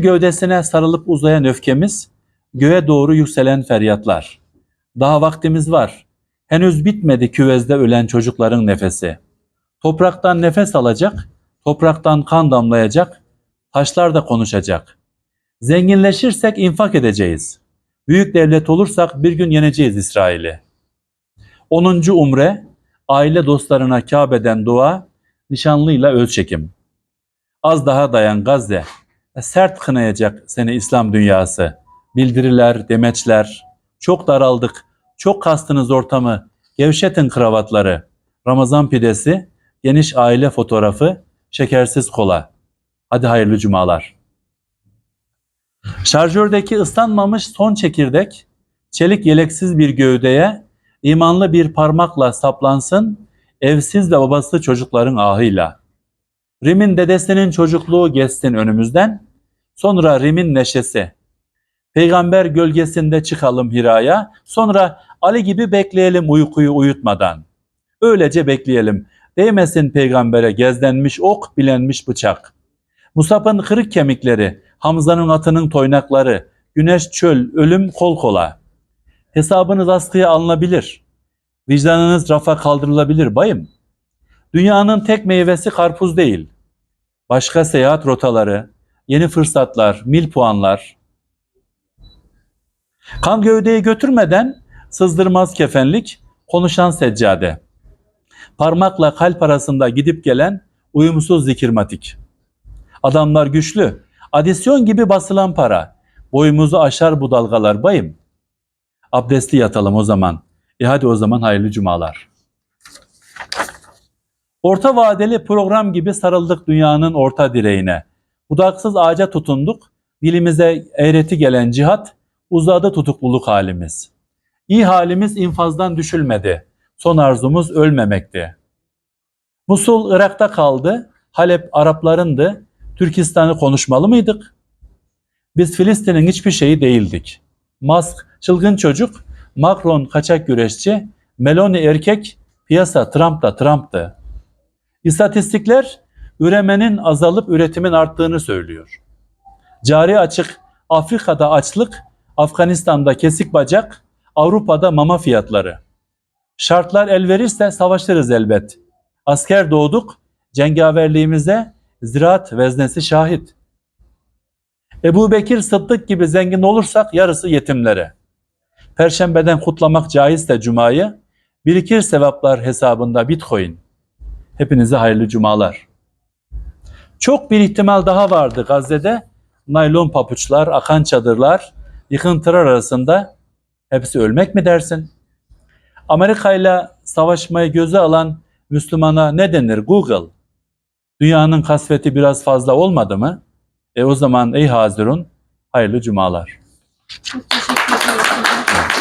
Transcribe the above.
Gövdesine sarılıp uzayan öfkemiz, göğe doğru yükselen feryatlar. Daha vaktimiz var. Henüz bitmedi küvezde ölen çocukların nefesi. Topraktan nefes alacak, topraktan kan damlayacak, taşlar da konuşacak. Zenginleşirsek infak edeceğiz. Büyük devlet olursak bir gün yeneceğiz İsrail'i. 10. Umre, aile dostlarına Kabe'den dua, nişanlıyla ölçekim. Az daha dayan Gazze. Sert kınayacak seni İslam dünyası. Bildiriler, demeçler. Çok daraldık. Çok kastınız ortamı. Gevşetin kravatları. Ramazan pidesi, geniş aile fotoğrafı, şekersiz kola. Hadi hayırlı cumalar. Şarjördeki ıslanmamış son çekirdek, çelik yeleksiz bir gövdeye, imanlı bir parmakla saplansın, evsiz ve babası çocukların ahıyla. Rim'in dedesinin çocukluğu geçsin önümüzden, sonra Rim'in neşesi. Peygamber gölgesinde çıkalım Hira'ya, sonra Ali gibi bekleyelim uykuyu uyutmadan. Öylece bekleyelim, değmesin peygambere gezlenmiş ok, bilenmiş bıçak. Musab'ın kırık kemikleri, Hamza'nın atının toynakları, güneş çöl, ölüm kol kola. Hesabınız askıya alınabilir. Vicdanınız rafa kaldırılabilir bayım. Dünyanın tek meyvesi karpuz değil. Başka seyahat rotaları, yeni fırsatlar, mil puanlar. Kan gövdeyi götürmeden sızdırmaz kefenlik, konuşan seccade. Parmakla kalp arasında gidip gelen uyumsuz zikirmatik. Adamlar güçlü, adisyon gibi basılan para. Boyumuzu aşar bu dalgalar bayım. Abdestli yatalım o zaman. E hadi o zaman hayırlı cumalar. Orta vadeli program gibi sarıldık dünyanın orta direğine. Budaksız ağaca tutunduk, dilimize eğreti gelen cihat, uzadı tutukluluk halimiz. İyi halimiz infazdan düşülmedi. Son arzumuz ölmemekti. Musul Irak'ta kaldı, Halep Araplarındı, Türkistan'ı konuşmalı mıydık? Biz Filistin'in hiçbir şeyi değildik. Musk çılgın çocuk, Macron kaçak güreşçi, Meloni erkek, piyasa Trump'ta Trump'tı. İstatistikler üremenin azalıp üretimin arttığını söylüyor. Cari açık, Afrika'da açlık, Afganistan'da kesik bacak, Avrupa'da mama fiyatları. Şartlar el verirse savaşırız elbet. Asker doğduk, cengaverliğimize ziraat veznesi şahit. Ebu Bekir Sıddık gibi zengin olursak yarısı yetimlere. Perşembeden kutlamak caizse cumayı, birikir sevaplar hesabında bitcoin. Hepinize hayırlı cumalar. Çok bir ihtimal daha vardı Gazze'de. Naylon papuçlar, akan çadırlar, yıkıntılar arasında hepsi ölmek mi dersin? Amerika ile savaşmayı göze alan Müslümana ne denir Google? Dünyanın kasveti biraz fazla olmadı mı? E o zaman ey Hazirun hayırlı cumalar. Çok teşekkür ederiz hocam.